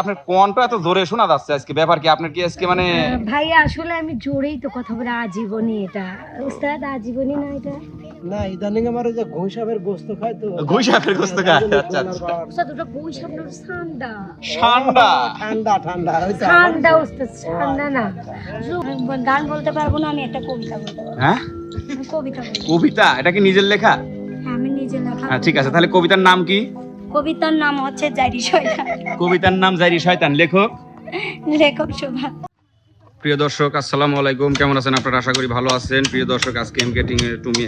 আপনার কণ্ঠ এত জোরে শোনা যাচ্ছে আজকে ব্যাপার কি? আপনার কি আজকে মানে ভাই আসলে আমি জোরেই তো কথা বলে আজীবনী এটা। উস্তাদ আজীবনী না এটা? না ইদানিং আমার ওই যে ঘুষাবের গোস্ত খায় তো। ঘুষাপের গোস্ত খায়? আচ্ছা আচ্ছা। উস্তাদ ওটা বৈশাখ না ঠান্ডা ঠান্ডা ঠান্ডা ঠান্ডা ঠান্ডা উস্তাদ ঠান্ডা গান বলতে পারব না আমি একটা কবিতা বলতে পারব। হ্যাঁ? কবিতা কবিতা? এটা কি নিজের লেখা? হ্যাঁ, আমি নিজে লেখা হ্যাঁ ঠিক আছে তাহলে কবিতার নাম কি? কবিতার নাম হচ্ছে জারি শয়তান। কবিতার নাম জারি শয়তান লেখক? লেখক শোভা। প্রিয় দর্শক আসসালামু আলাইকুম। কেমন আছেন আপনারা? আশা করি ভালো আছেন। প্রিয় দর্শক আজকে এমকে টিমের টুমি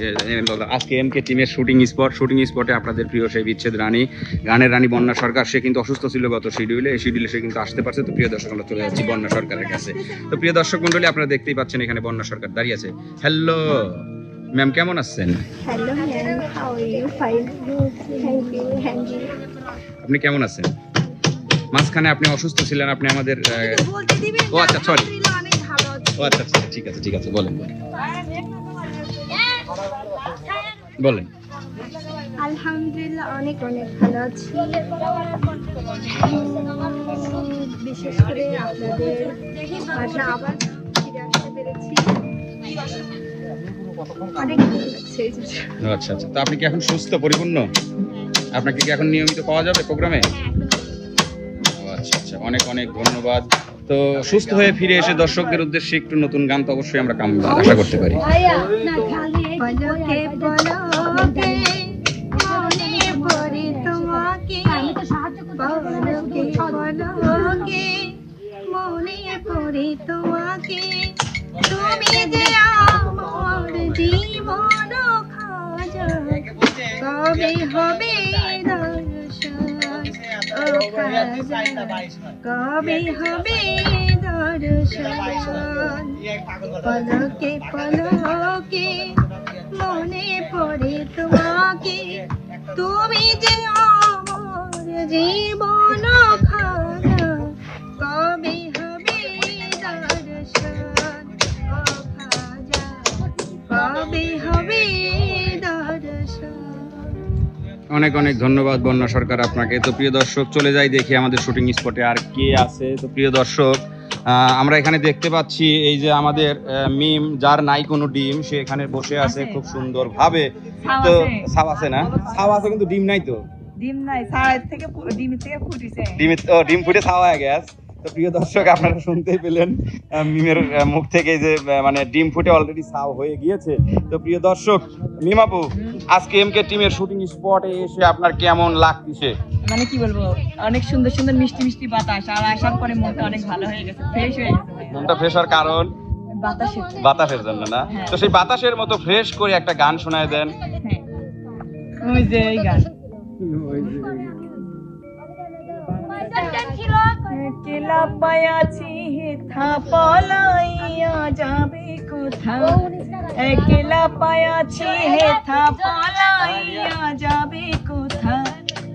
আজকে এমকে টিমের শুটিং স্পট শুটিং স্পটে আপনাদের প্রিয় সেই বিচ্ছেদ রানী। গানের রানী বন্যা সরকার সে কিন্তু অসুস্থ ছিল গত শিডিউলে এই শিডিউলে সে কিন্তু আসতে পারছে। তো প্রিয় দর্শক আমরা চলে যাচ্ছি বন্যা সরকারের কাছে। তো প্রিয় দর্শক মন্ডলী আপনারা দেখতেই পাচ্ছেন এখানে বন্যা সরকার দাঁড়িয়ে আছে। হ্যালো ম্যাম কেমন আছেন? Hello ma'am how are you fine thank you thank you আপনি কেমন আছেন? মাঝখানে আপনি অসুস্থ ছিলেন আপনি আমাদের ও আচ্ছা সরি আচ্ছা আচ্ছা ঠিক আছে ঠিক আছে বলেন বলেন। আলহামদুলিল্লাহ অনেক অনেক ভালো আছি। বিশেষ করে আপনাদের মাঝে আবার ফিরে আসতে পেরেছি। অনেক ভালো লাগছে এই যে। ও আচ্ছা আচ্ছা তো আপনি কি এখন সুস্থ পরিপূর্ণ? আপনাকে কি এখন নিয়মিত পাওয়া যাবে প্রোগ্রামে? আচ্ছা আচ্ছা অনেক অনেক ধন্যবাদ। তো সুস্থ হয়ে ফিরে এসে দর্শকদের উদ্দেশ্যে একটু নতুন গান তো অবশ্যই আমরা কাম আশা করতে পারি মনে মনে তুমি যে আমার জীবন খাজা কবে হবে হবে পলকে পলকে মনে পড়ে তোমাকে তুমি যে আমার জীবন কবে হবে দর্শন কবে হবে অনেক অনেক ধন্যবাদ বন্যা সরকার আপনাকে। তো প্রিয় দর্শক চলে যাই দেখি আমাদের শুটিং স্পটে আর কে আছে। তো প্রিয় দর্শক আমরা এখানে দেখতে পাচ্ছি এই যে আমাদের মিম যার নাই কোনো ডিম সে এখানে বসে আছে। খুব সুন্দর ভাবে তো ছাপ আছে না? ছাপ আছে কিন্তু ডিম নাই তো। ডিম নাই থেকে পু- ডিম থেকে ফুটিছে। ডিম ও ডিম ফুটে ছাওয়া হয়ে গেছে। তো প্রিয় দর্শক আপনারা শুনতেই পেলেন মিমের মুখ থেকে যে মানে ডিম ফুটে অলরেডি ছাও হয়ে গিয়েছে। তো প্রিয় দর্শক মিমাপু আজকে এমকে টিমের শুটিং স্পটে এসে আপনার কেমন লাগতেছে? মানে কি বলব অনেক সুন্দর সুন্দর মিষ্টি মিষ্টি বাতাস আর আসার পরে মনটা অনেক ভালো হয়ে গেছে ফ্রেশ হয়ে গেছে মনটা ফ্রেশ হওয়ার কারণ? বাতাসে বাতাসের জন্য না? হ্যাঁ। তো সেই বাতাসের মতো ফ্রেশ করে একটা গান শোনায় দেন। হ্যাঁ। ওই যে এই গান। একলা পায়াছি হেথা পলাইয়া যাবে কোথাও? একলা পায়াছি হেথা পলাইয়া যাবে কোথা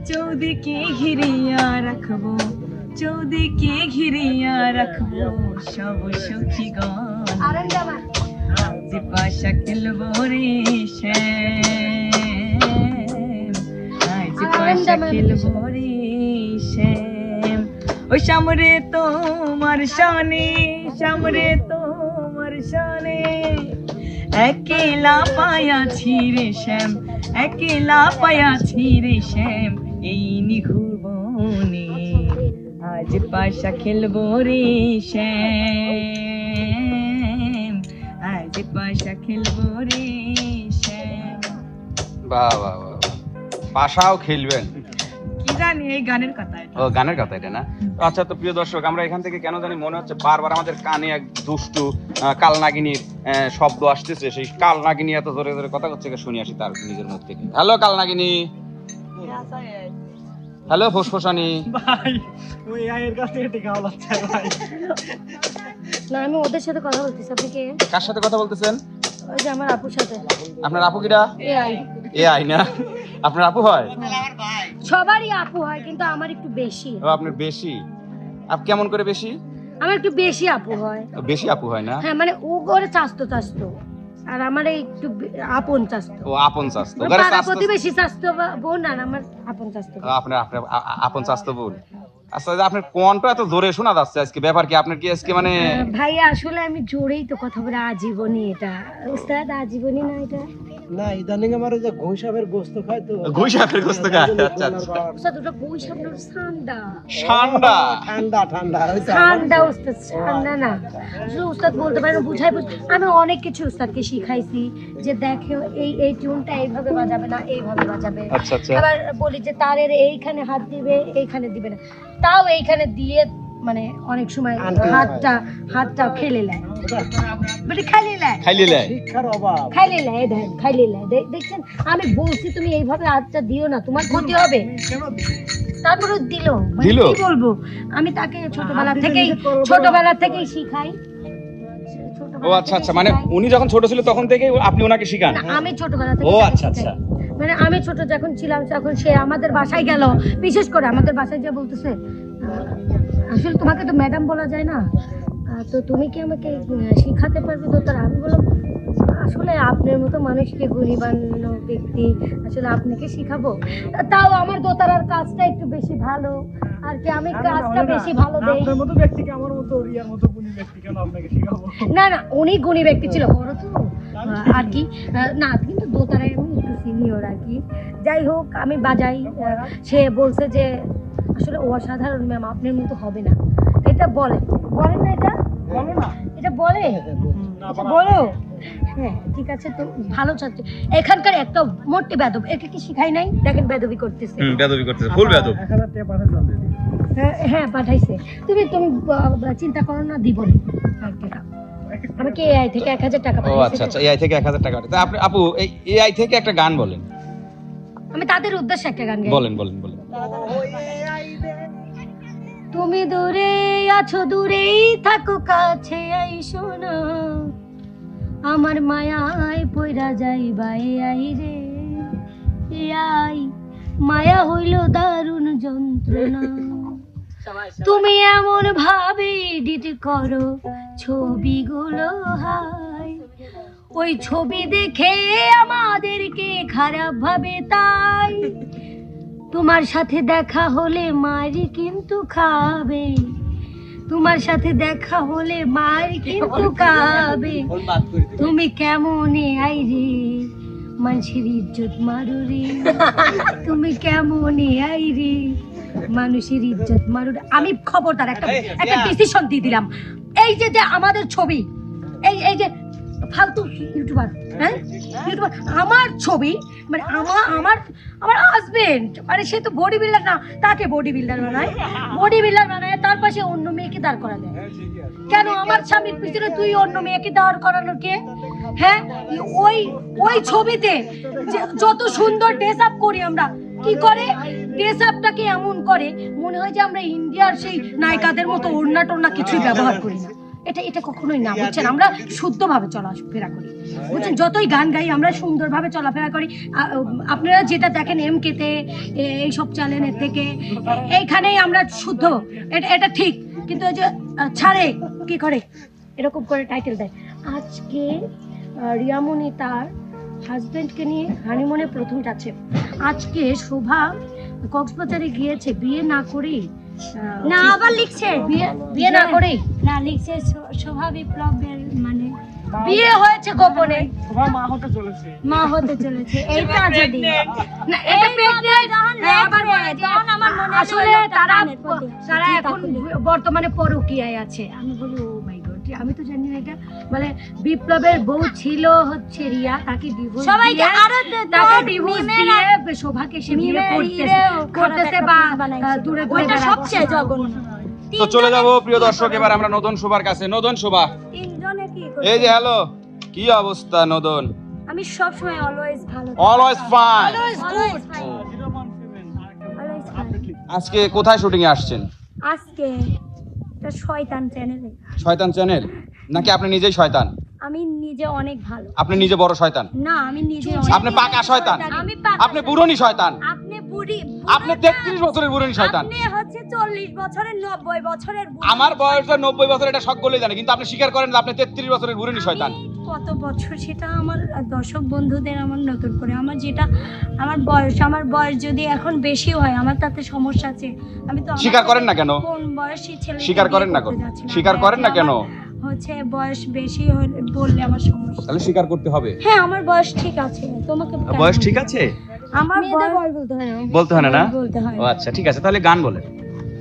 চৌদিকে ঘিরিয়া রাখব চৌদিকে ঘিরিয়া রাখব সব সখীগণ পাশা খেলব রে শ্যাম। আজ পাশা খেলব রে শ্যাম। ওই সামরে তোমার শানে সামরে তোমার শানে। একেলা পায়াছি রে শ্যাম, একেলা পায়াছি রে শ্যাম, এই নিঘুর বনে। আজ পাশা খেলব রে শ্যাম, আজ পাশা খেলব রে শ্যাম। বাহ বাহ বাহ। পাশাও খেলবেন। জানি এই গানের কথা এটা। ও গানের কথা এটা না? আচ্ছা তো প্রিয় দর্শক আমরা এখান থেকে কেন জানি মনে হচ্ছে বারবার আমাদের কানে এক দুষ্টু কালনাগিনীর শব্দ আসতেছে। সেই কালনাগিনী এত জোরে জোরে কথা হচ্ছে শুনি আসি তার নিজের মুখ থেকে। হ্যালো কালনাগিনী হ্যালো ফুসফুসানি। ভাই ওই আয়ের কাছ থেকে টিকা হচ্ছে ভাই। না আমি ওদের সাথে কথা বলতেছি আপনি কে? কার সাথে কথা বলতেছেন? ওই যে আমার আপুর সাথে। আপনার আপু কিরা? এ আই না? আপনার আপু হয়? সবারই আপু হয় কিন্তু আমার একটু বেশি। ও আপনার বেশি? আপ কেমন করে বেশি? আমার একটু বেশি আপু হয়। বেশি আপু হয় না? হ্যাঁ মানে ও করে চাস্তো চাস্তো আর আমার একটু আপন চাস্তো ও আপন চাস্তো মানে পাড়া প্রতিবেশী চাস্তো বোন আর আমার আপন চাস্তো। আপনার আপনার আপন চাস্তো বোন। আচ্ছা আপনার কণ্ঠ এত জোরে শোনা যাচ্ছে আজকে ব্যাপার কি? আপনার কি আজকে মানে ভাইয়া আসলে আমি জোরেই তো কথা বলে আজীবনী এটা। উস্তাদ আজীবনী না এটা? না ইদানিং আমার ওই যে ঘুষাবের গোস্ত খায় তো। ঘুষাপের গোস্ত খায়, আচ্ছা, আচ্ছা। বই সামনে ঠান্ডা। ঠান্ডা? ঠান্ডা ঠান্ডা ওই ঠান্ডা উস্তাদ ঠান্ডা না। আসলে উস্তাদ বলতে পারেন বুঝাই বুঝ- আমি অনেক কিছু উস্তাদকে শিখাইছি যে দেখো এই এই টিউনটা এইভাবে বাজাবে না এইভাবে বাজাবে। আচ্ছা আচ্ছা। আবার বলি যে তারের এইখানে হাত দিবে এইখানে দিবে না। তাও এইখানে দিয়ে মানে অনেক সময় হাতটা হাতটা খেলে নেয়। মানে খাইলে নেয়। খাইলে লাই শিক্ষার অভাব। খাইলে নেয় দেখেন খাইলে নেয়। দেখছেন আমি বলছি তুমি এইভাবে হাতটা দিও না তোমার ক্ষতি হবে। কেন তারপরে দিল। মানে কি বলব? আমি তাকে ছোটবেলা থেকেই। ছোটবেলা থেকেই শিখাই। ও আচ্ছা আচ্ছা মানে উনি যখন ছোট ছিল তখন থেকে আপনি ওনাকে শিখান? আমি ছোটবেলা থেকে ও, আচ্ছা, আচ্ছা। মানে আমি ছোট যখন ছিলাম তখন সে আমাদের বাসায় গেল। বিশেষ করে আমাদের বাসায় যে বলতেছে আসলে তোমাকে তো ম্যাডাম বলা যায় না। তো তুমি কি আমাকে শিখাতে পারবে তো? তার আমি বললাম আসলে আপনার মতো মানুষকে গরিবান্ন ব্যক্তি আসলে আপনাকে শিখাবো? তাও আমার দোতারার কাজটা একটু বেশি ভালো। আর কি আমি কাজটা বেশি ভালো দেই। আপনার মতো ব্যক্তিকে আমার মতো রিয়ার মতো গুণী ব্যক্তি কেন আপনাকে শিখাবো? না না উনি গুণী ব্যক্তি ছিল। বড় তো আর কি না কিন্তু দোতারায় আমি একটু সিনিয়র আর কি। যাই হোক আমি বাজাই। সে বলছে যে আসলে ও অসাধারণ ম্যাম আপনার মতো হবে না। এটা বলে। বলে না এটা? বলো না। এটা বলে? আচ্ছা, বলো হ্যাঁ ঠিক আছে তো ভালো ছাত্র এখানকার একটা মোটে বেদব একে কি শিখাই নাই? দেখেন বেদবি করতেছে। বেদবি করতেছে ফুল বেদব। হ্যাঁ, হ্যাঁ পাঠাইছে। তুমি তুমি চিন্তা করো না দিব আমাকে এআই থেকে এক হাজার টাকা ও আচ্ছা। আচ্ছা এআই থেকে এক হাজার টাকা তা আপনি আপু এই এআই থেকে একটা গান বলেন। আমি তাদের উদ্দেশ্যে একটা গান গাই। বলেন বলেন বলেন। তুমি দূরে আছো দূরেই থাকো কাছে আইসো না। আমার মায়ায় পয়রা যাই বাই আই রে। আই মায়া হইল দারুণ যন্ত্রণা। তুমি এমন ভাবে এডিট করো ছবিগুলো হাই ওই ছবি দেখে আমাদেরকে খারাপ ভাবে তাই। তোমার সাথে দেখা হলে মারি কিন্তু খাবে তোমার সাথে দেখা হলে মারি কিন্তু খাবে তুমি কেমনে আই রে মানুষের ইজ্জত মারো রে তুমি কেমনে আই রে মানুষের ইজ্জত মারো রে। আমি খবরদার একটা একটা ডিসিশন দিয়ে দিলাম এই যে যে আমাদের ছবি এই এই যে ফালতু ইউটিউবার হ্যাঁ? ইউটিউবার, আমার ছবি মানে আমার আমার আমার হাজবেন্ড মানে সে তো বডি বিল্ডার না, তাকে বডি বিল্ডার বানায়। বডি বিল্ডার বানায়, তার পাশে অন্য মেয়েকে দাঁড় করা দেয় কেন আমার স্বামীর পিছনে তুই অন্য মেয়েকে দাঁড় করানোর কে? হ্যাঁ? ওই ওই ছবিতে যত সুন্দর ড্রেস আপ করি আমরা, কি করে? ড্রেস আপটাকে এমন করে, মনে হয় যে আমরা ইন্ডিয়ার সেই নায়িকাদের মতো ওড়না টোড়না কিছুই ব্যবহার করি না। এটা এটা কখনোই না। বুঝছেন? আমরা শুদ্ধভাবে চলাফেরা করি। বুঝছেন? যতই গান গাই আমরা সুন্দরভাবে চলাফেরা করি। আপনারা যেটা দেখেন এম কেতে এইসব চ্যানেলের থেকে এইখানেই আমরা শুদ্ধ। এটা এটা ঠিক। কিন্তু ওই যে ছাড়ে কি করে? এরকম করে টাইটেল দেয়। আজকে রিয়ামণি তার হাজবেন্ডকে নিয়ে হানিমুনে প্রথম যাচ্ছে। আজকে শোভা কক্সবাজারে গিয়েছে। বিয়ে না করেই না আবার লিখছে। বিয়ে বিয়ে না করেই। না লিখছে শোভা বিপ্লবের মানে বিয়ে হয়েছে গোপনে। মা হতে চলেছে। মা হতে চলেছে এইটা যদি না এটা pregnant, হ্যাঁ, আবার বলে যে আসলে তারা তারা এখন বর্তমানে পরকীয়ায় আছে। আমি বলি ও মাই গড আমি তো জানি না এটা। মানে বিপ্লবের বউ ছিল হচ্ছে রিয়া তাকে ডিভোর্স সবাইকে আরও তাকে ডিভোর্স দিয়ে শোভাকে সে বিয়ে করতেছে। করতেছে বা দূরে দূরে সবচেয়ে জঘন্য। তো চলে যাব প্রিয় দর্শক এবার আমরা নদন শোভার কাছে। নদন শোভা তিনজনে কি এই যে হ্যালো কি অবস্থা নদন? আমি সব সময় অলওয়েজ ভালো অলওয়েজ ফাইন অলওয়েজ ফাইন আজকে কোথায় শুটিং এ আসছেন? আজকে একটা শয়তান চ্যানেলে শয়তান চ্যানেল নাকি আপনি নিজেই শয়তান? আমি নিজে অনেক ভালো। আপনি নিজে বড় শয়তান? না আমি নিজে আপনি পাকা শয়তান। আমি পাকা আপনি বুড়নি শয়তান। আপনি বুড়ি আপনি তেত্রিশ বছরের বুড়নি শয়তান। আপনি হচ্ছে চল্লিশ বছরের নব্বই বছরের বুড়ি। আমার বয়স নব্বই বছর এটা সকলেই জানে কিন্তু আপনি স্বীকার করেন যে আপনি তেত্রিশ বছরের বুড়নি শয়তান। কত বছর সেটা আমার দর্শক বন্ধুদের আমার নতুন করে আমার যেটা আমার বয়স আমার বয়স যদি এখন বেশি হয় আমার তাতে সমস্যা আছে। আমি তো স্বীকার করেন না কেন? কোন বয়সী ছেলে স্বীকার করেন না কেন? স্বীকার করেন না কেন? হচ্ছে বয়স বেশি হলে বললে আমার সমস্যা। তাহলে স্বীকার করতে হবে। হ্যাঁ আমার বয়স ঠিক আছে। তোমাকে বয়স ঠিক আছে? আমার বলতে হয় না বলতে হয় না না? ও আচ্ছা ঠিক আছে তাহলে গান বলেন।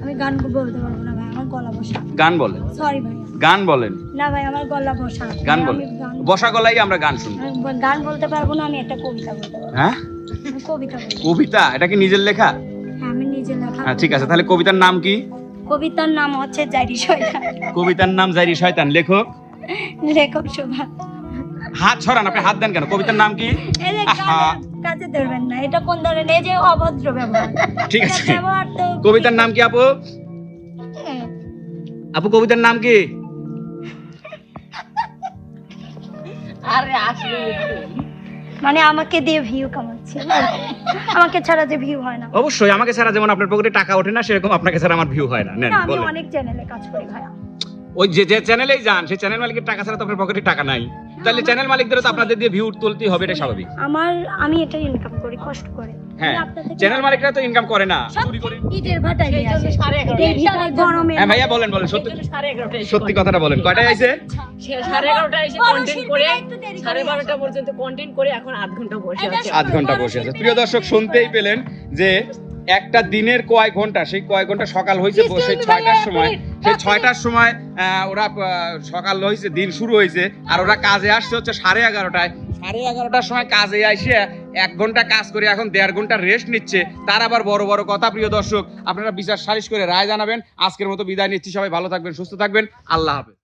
আমি গান বলতে পারব না ভাই আমার গলা বসা। গান বলেন। সরি ভাই। গান বলেন। না ভাই আমার গলা বসা। গান বলেন। বসা গলাই আমরা গান শুনব। গান বলতে পারব না আমি একটা কবিতা বলতে পারব। হ্যাঁ? কবিতা কবিতা? এটা কি নিজের লেখা? হ্যাঁ আমি নিজে লেখা হ্যাঁ ঠিক আছে তাহলে কবিতার নাম কি? কবিতার নাম হচ্ছে জাইরি শয়তান। কবিতার নাম জাইরি শয়তান। লেখক? লেখক শোভা। হাত ছড়ান আপনি হাত দেন কেন? কবিতার নাম কি? এই যে আহা। গানের কাছে ধরবেন না এটা কোন ধরনের? এই যে অভদ্র ব্যবহার। ঠিক আছে। কবিতার নাম কি আপু? আপু কবিতার নাম কি? আরে আসলে মানে আমাকে দিয়ে ভিউ কামাচ্ছে। আমাকে ছাড়া যে ভিউ হয় না। অবশ্যই আমাকে ছাড়া যেমন আপনার পকেটে টাকা ওঠে না সেরকম আপনাকে ছাড়া আমার ভিউ হয় না। নেন আমি অনেক চ্যানেলে কাজ করি ভাইয়া। ওই যে যে চ্যানেলেই যান সেই চ্যানেল মালিকের টাকা ছাড়া তো আপনার পকেটে টাকা নাই। তাহলে চ্যানেল মালিকদের তো আপনাদের দিয়ে ভিউ তুলতেই হবে এটা স্বাভাবিক। আমার আমি এটা ইনকাম করি কষ্ট করে। হ্যাঁ চ্যানেল মালিকরা তো ইনকাম করে না। চুরি করে ইটের ভিটায় গরমে হ্যাঁ ভাইয়া বলেন বলেন সত্যি সত্যি কথাটা বলেন। কয়টায় আইছে? সাড়ে এগারোটায় এসে কন্টেন্ট করে সাড়ে বারোটা পর্যন্ত কন্টেন্ট করে এখন আধ ঘণ্টা বসে আছে। আধ ঘণ্টা বসে আছে। প্রিয় দর্শক শুনতেই পেলেন যে একটা দিনের কয় ঘণ্টা সেই কয় ঘণ্টা সকাল হয়েছে সেই ছয়টার সময়। সেই ছয়টার সময় ওরা সকাল হয়েছে দিন শুরু হয়েছে আর ওরা কাজে আসছে হচ্ছে সাড়ে এগারোটায়। সাড়ে এগারোটার সময় কাজে আসে এক ঘণ্টা কাজ করে এখন দেড় ঘণ্টা রেস্ট নিচ্ছে। তার আবার বড় বড় কথা প্রিয় দর্শক আপনারা বিচার সালিশ করে রায় জানাবেন। আজকের মতো বিদায় নিচ্ছি সবাই ভালো থাকবেন সুস্থ থাকবেন। আল্লাহ হাফেজ।